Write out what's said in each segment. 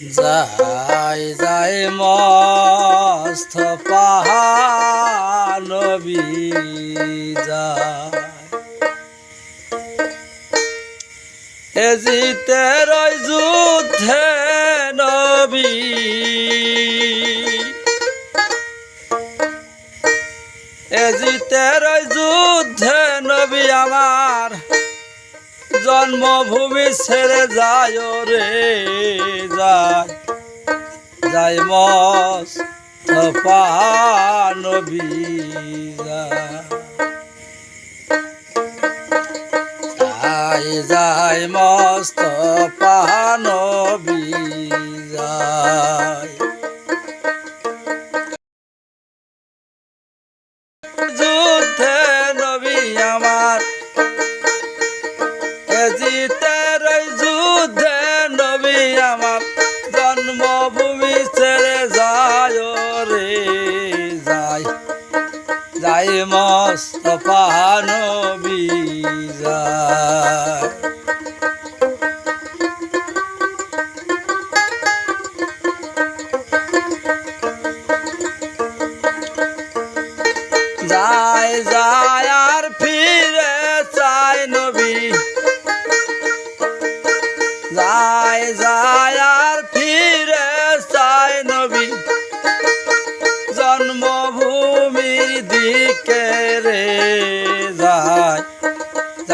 যাই যাই মস্ত পাহানবী যায় এ জিতে যুদ্ধে নবী। এ জিতে যুদ্ধে নবী আমার জন্মভূমি ছেড়ে যায় রে যায় যায় যায় মস্ত পাহানবী যায় যাই মস্ত পাহানবী যায় যায় যায় আর ফিরে চায় নবী।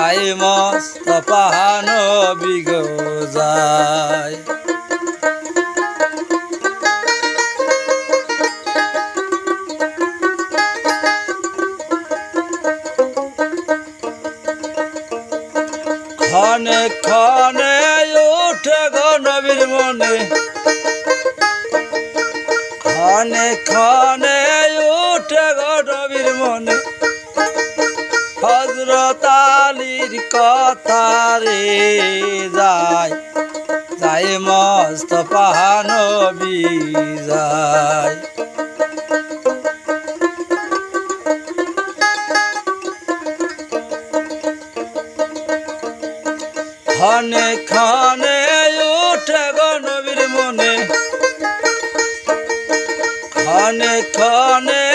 যাই মস্ত পাহানবী গো যায় ক্ষণে ক্ষণে উঠে গো মনে। ক্ষণে ক্ষণে কথা রে যায় যাই মস্ত পাহানবী যায় ক্ষণে ক্ষণে উঠে গো নবীর মনে, ক্ষণে ক্ষণে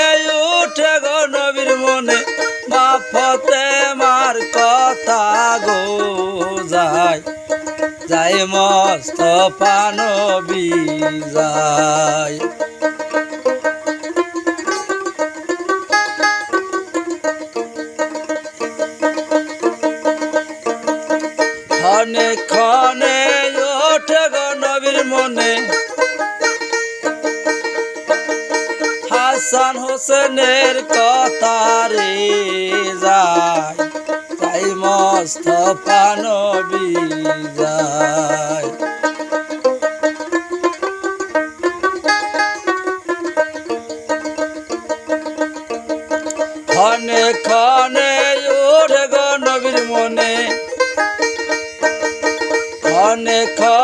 মস্ত পানবী যায় ক্ষণে ক্ষণে ওঠে গো নবীর মনে। হাসান হোসেনের কথা রে মোস্তফা নবী যায় খনে খনে ওরে গো নবীর মনে। খনে খনে